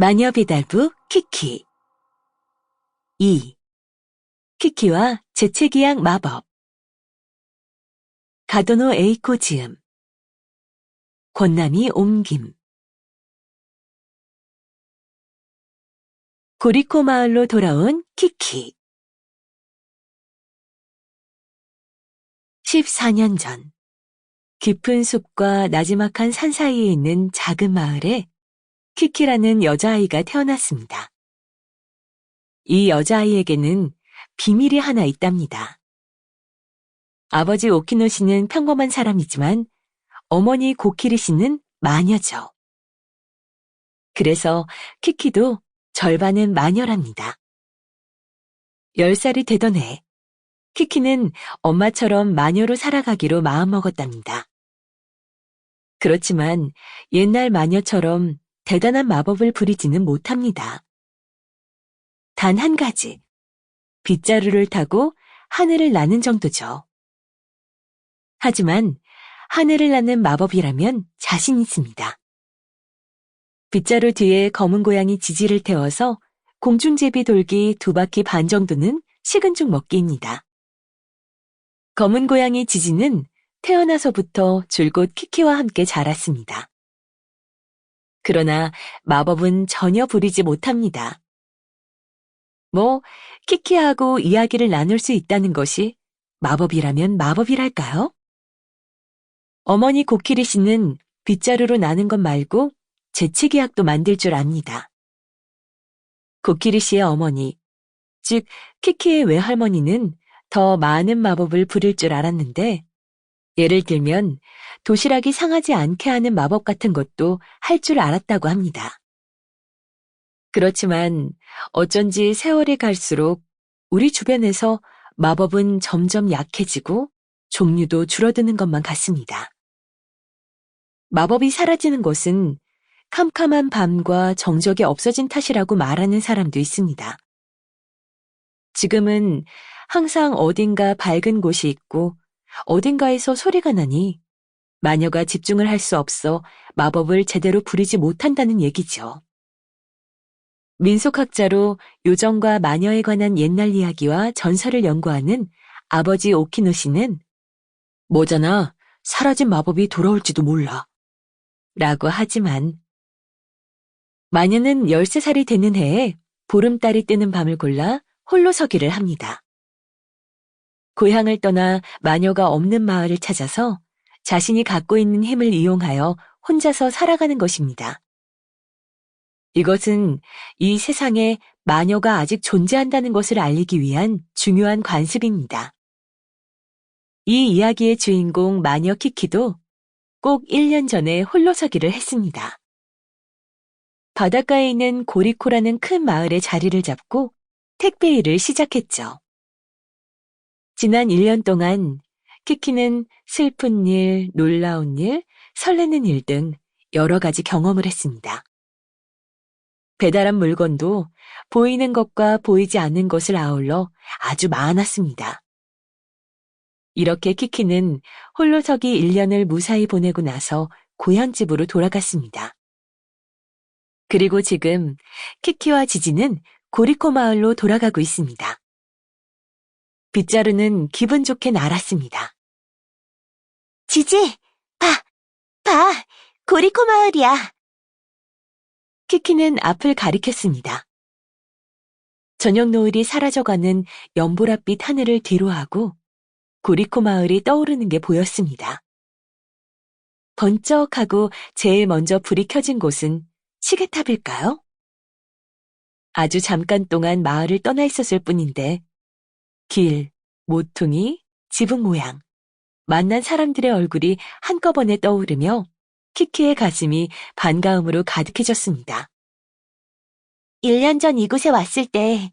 마녀 배달부 키키. 2. 키키와 재채기약 마법. 가도노 에이코 지음. 권남이 옮김. 고리코 마을로 돌아온 키키. 14년 전. 깊은 숲과 나지막한 산 사이에 있는 작은 마을에 키키라는 여자아이가 태어났습니다. 이 여자아이에게는 비밀이 하나 있답니다. 아버지 오키노 씨는 평범한 사람이지만 어머니 고키리 씨는 마녀죠. 그래서 키키도 절반은 마녀랍니다. 10살이 되던 해, 키키는 엄마처럼 마녀로 살아가기로 마음먹었답니다. 그렇지만 옛날 마녀처럼 대단한 마법을 부리지는 못합니다. 단 한 가지, 빗자루를 타고 하늘을 나는 정도죠. 하지만 하늘을 나는 마법이라면 자신 있습니다. 빗자루 뒤에 검은 고양이 지지를 태워서 공중제비 돌기 두 바퀴 반 정도는 식은 죽 먹기입니다. 검은 고양이 지지는 태어나서부터 줄곧 키키와 함께 자랐습니다. 그러나 마법은 전혀 부리지 못합니다. 뭐, 키키하고 이야기를 나눌 수 있다는 것이 마법이라면 마법이랄까요? 어머니 고키리 씨는 빗자루로 나는 것 말고 재치기약도 만들 줄 압니다. 고키리 씨의 어머니, 즉 키키의 외할머니는 더 많은 마법을 부릴 줄 알았는데 예를 들면 도시락이 상하지 않게 하는 마법 같은 것도 할 줄 알았다고 합니다. 그렇지만 어쩐지 세월이 갈수록 우리 주변에서 마법은 점점 약해지고 종류도 줄어드는 것만 같습니다. 마법이 사라지는 것은 캄캄한 밤과 정적이 없어진 탓이라고 말하는 사람도 있습니다. 지금은 항상 어딘가 밝은 곳이 있고 어딘가에서 소리가 나니 마녀가 집중을 할 수 없어 마법을 제대로 부리지 못한다는 얘기죠. 민속학자로 요정과 마녀에 관한 옛날 이야기와 전설을 연구하는 아버지 오키노 씨는 뭐잖아, 사라진 마법이 돌아올지도 몰라. 라고 하지만 마녀는 13살이 되는 해에 보름달이 뜨는 밤을 골라 홀로 서기를 합니다. 고향을 떠나 마녀가 없는 마을을 찾아서 자신이 갖고 있는 힘을 이용하여 혼자서 살아가는 것입니다. 이것은 이 세상에 마녀가 아직 존재한다는 것을 알리기 위한 중요한 관습입니다. 이 이야기의 주인공 마녀 키키도 꼭 1년 전에 홀로서기를 했습니다. 바닷가에 있는 고리코라는 큰 마을에 자리를 잡고 택배 일을 시작했죠. 지난 1년 동안 키키는 슬픈 일, 놀라운 일, 설레는 일 등 여러 가지 경험을 했습니다. 배달한 물건도 보이는 것과 보이지 않는 것을 아울러 아주 많았습니다. 이렇게 키키는 홀로서기 1년을 무사히 보내고 나서 고향집으로 돌아갔습니다. 그리고 지금 키키와 지지는 고리코 마을로 돌아가고 있습니다. 빗자루는 기분 좋게 날았습니다. 지지, 봐, 봐, 고리코 마을이야. 키키는 앞을 가리켰습니다. 저녁 노을이 사라져가는 연보랏빛 하늘을 뒤로하고 고리코 마을이 떠오르는 게 보였습니다. 번쩍하고 제일 먼저 불이 켜진 곳은 시계탑일까요? 아주 잠깐 동안 마을을 떠나 있었을 뿐인데 길, 모퉁이, 지붕 모양, 만난 사람들의 얼굴이 한꺼번에 떠오르며 키키의 가슴이 반가움으로 가득해졌습니다. 1년 전 이곳에 왔을 때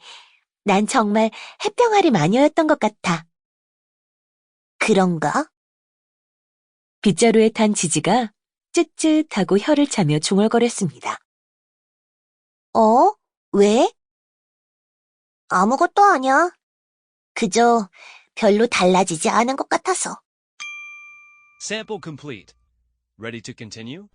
난 정말 햇병아리 마녀였던 것 같아. 그런가? 빗자루에 탄 지지가 쯧쯧하고 혀를 차며 중얼거렸습니다. 어? 왜? 아무것도 아니야. 그저 별로 달라지지 않은 것 같아서. Sample complete. Ready to continue?